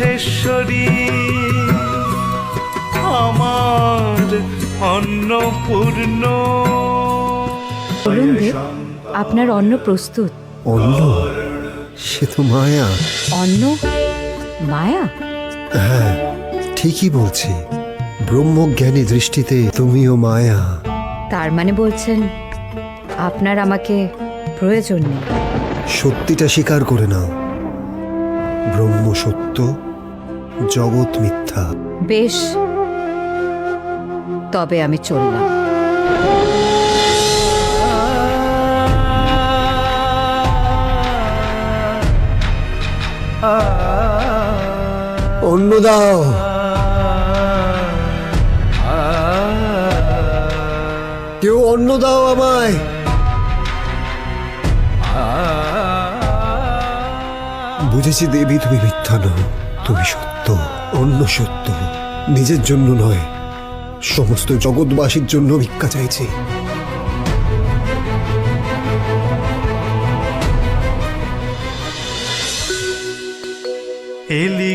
কৈলাসেশ্বরী আমার অন্নপূর্ণ। আপনার অন্ন প্রস্তুত। অন্য সে তো মায়া। অন্ন? মায়া? হ্যাঁ ঠিকই বলছি। ব্রহ্মজ্ঞানী দৃষ্টিতে তুমিও মায়া। তার মানে বলছেন আপনার আমাকে প্রয়োজন নেই। সত্যিটা স্বীকার করে নাও। ব্রহ্ম সত্য জগৎ মিথ্যা। বেশ। তবে আমি চললাম। অন্য দাও। কেউ অন্য দাও আমায়। বুঝেছি দেবী তুমি মিথ্যা নও। তুমি সত্য অন্য সত্য। নিজের জন্য নয় সমস্ত জগৎবাসীর জন্য ভিক্ষা চাইছি। এলি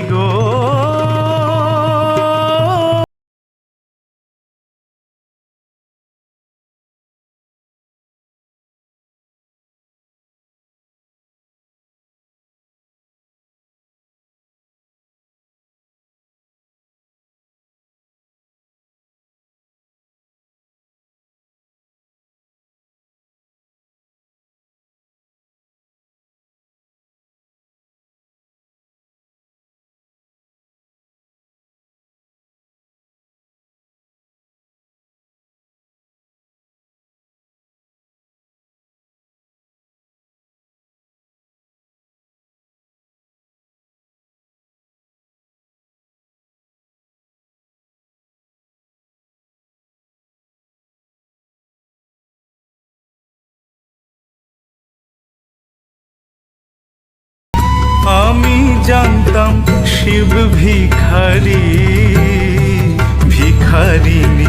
জানতাম শিব ভিখারি ভিখারিনী।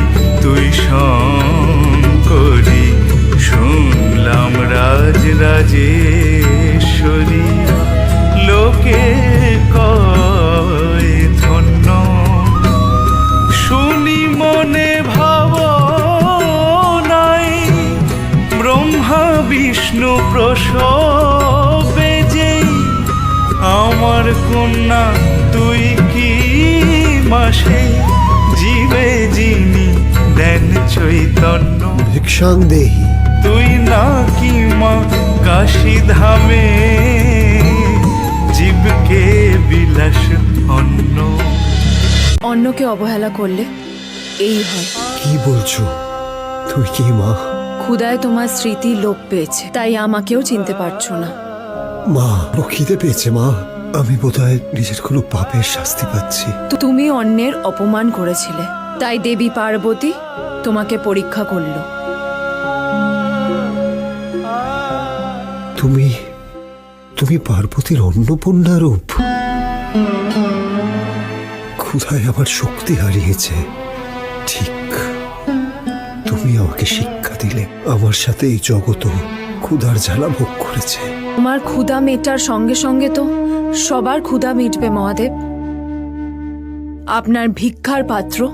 আমার কন্যা তুই কি মাসে জীবে যিনি দেন চৈতন্য। ভিক্ষাং দেহি তুই না কি মা কাশী ধামে? জীবকে বিলাস অন্ন। অন্যকে অবহেলা করলে এই হয়। কি বলছো? তুই কি মা? ক্ষুদায় তোমার স্মৃতি লোপ পেয়েছে তাই আমাকেও চিনতে পারছ না। মা ও খিদে পেয়েছে মা। আমি বোধহয় নিজের কোনো পাপের শাস্তি পাচ্ছি। তো তুমি অন্যের অপমান করেছিলে। তাই দেবী পার্বতী তোমাকে পরীক্ষা করল। তুমি তুমি পার্বতীর অন্নপূর্ণা রূপ। ক্ষুধায় আমার শক্তি হারিয়েছে। ঠিক তুমি আমাকে শিক্ষা দিলে। আমার সাথে এই জগৎ ক্ষুধার জ্বালা ভোগ করেছে। তোমার ক্ষুধা মেটার সঙ্গে সঙ্গে তো সবার ক্ষুধা মিটবে, মহাদেব। আপনার ভিক্ষার পাত্র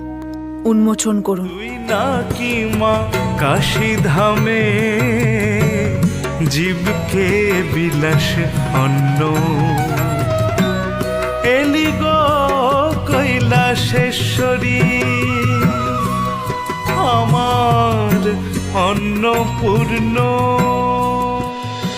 উন্মোচন করুন। নাকি মা ধামে, জীবকে বিলাস অন্ন। এলি গো কৈলাসেশ্বরী, আমার অন্নপূর্ণ।